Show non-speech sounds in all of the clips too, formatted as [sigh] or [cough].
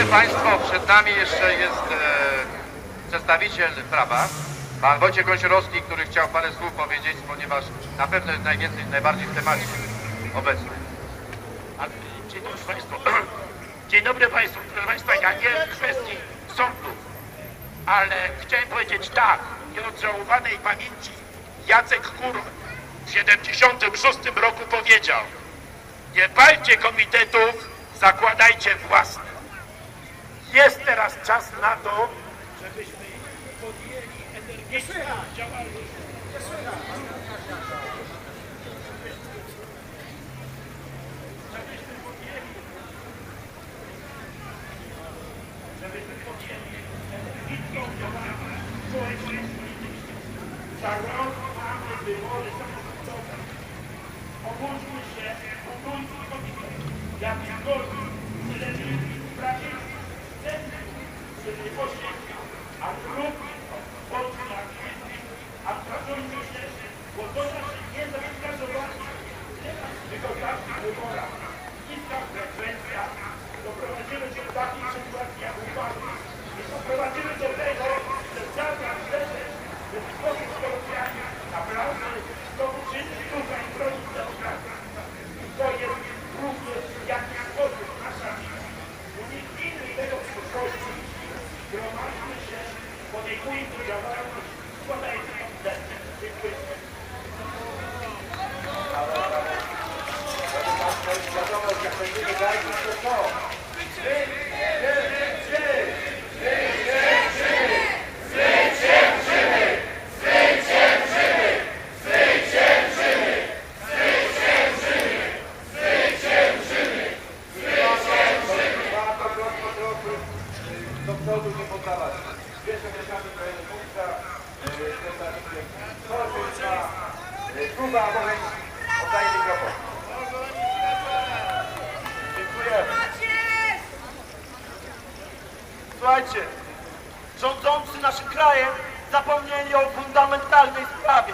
Drodzy Państwo, przed nami jeszcze jest e, przedstawiciel prawa, pan Wojciech Gąsiorowski, który chciał parę słów powiedzieć, ponieważ na pewno jest najwięcej, najbardziej w temacie obecny. Dzień dobry Państwu. [clears throat] Dzień dobry Państwu. Proszę Państwa, ja nie w kwestii sądów, ale chciałem powiedzieć tak. Nieodżałowanej pamięci Jacek Kur w 76 roku powiedział nie palcie komitetów, zakładajcie własne. Jest teraz czas na to, żebyśmy podjęli energiczną działalność. żebyśmy podjęli energiczną działalność społeczną Za rok mamy wybory samorządowe. Obudźmy się, budujmy komitet. Jakikolwiek telewizji, Słuchajcie, rządzący naszym krajem zapomnieli o fundamentalnej sprawie.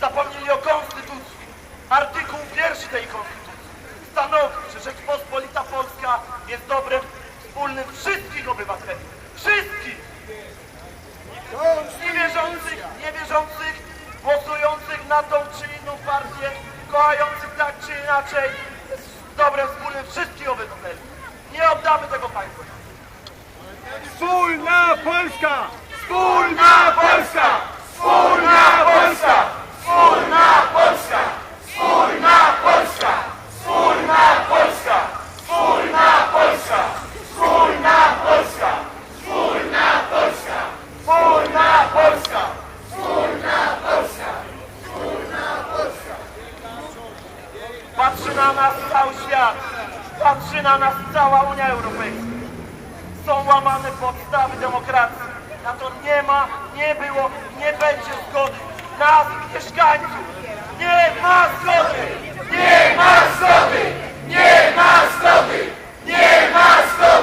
Zapomnieli o konstytucji. Artykuł pierwszy tej konstytucji stanowi, że Rzeczpospolita Polska jest dobrem wspólnym wszystkich obywateli. Wszystkich! Niewierzących, niewierzących, głosujących na tą czy inną partię, kochających tak czy inaczej, dobrem wspólnym wszystkich obywateli. Nie oddamy tego państwa. Wspólna Polska! Wspólna Polska! Wspólna Polska! Wspólna Polska! Wspólna Polska! Wspólna Polska! Wspólna Polska! Wspólna Polska! Wspólna Polska! Wspólna Polska! Wspólna Polska! Patrzy na nas cały świat, patrzy na nas cała Unia Europejska. Są łamane podstawy demokracji. Na to nie ma, nie było, nie będzie zgody nas, mieszkańców. Nie ma zgody! Nie ma zgody! Nie ma zgody! Nie ma zgody!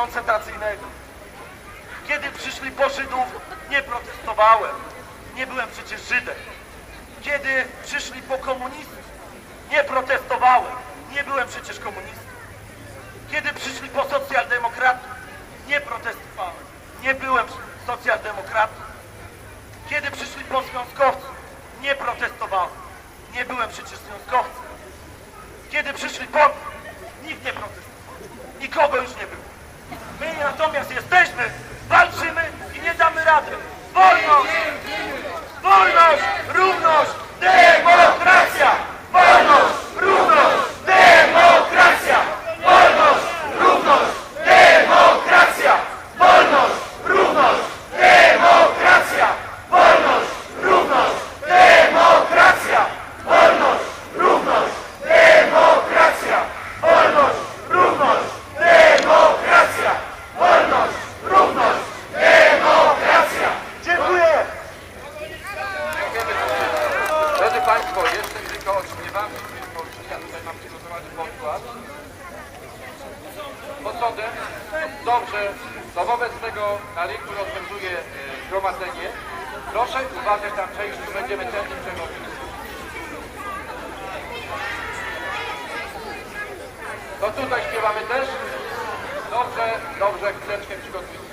Koncentracyjnego. Kiedy przyszli po Żydów, nie protestowałem. Nie byłem przecież Żydem. Kiedy przyszli po komunistów, nie protestowałem. Nie byłem przecież komunistą. Kiedy przyszli po socjaldemokratów, nie protestowałem. Nie byłem socjaldemokratą. Kiedy przyszli po związkowców, nie protestowałem. Nie byłem przecież związkowcem. Kiedy przyszli po nikt nie protestował. Nikogo już nie było. My natomiast jesteśmy, walczymy i nie damy rady. Wolność! Wolność! Równość! Demokracja! Wolność! Równość! Demokracja! Wolność! Równość! Demokracja! Wolność! Równość! Demokracja! Wolność! Równość! Demokracja! Wolność! Równość! Demokracja! Wolność! Równość! Demokracja! Wolność! Równość! Demokracja! Dziękuję! Drodzy Państwo, jeszcze tylko otrzymywamy ja tutaj mam przygotowany podkład. Pod sądem, dobrze, to wobec tego na rynku rozwiązuje e, zgromadzenie. Proszę uważać na przejściu, będziemy tędy przechodzić. To tutaj śpiewamy też. Dobrze, dobrze, chwileczkę przygotujcie.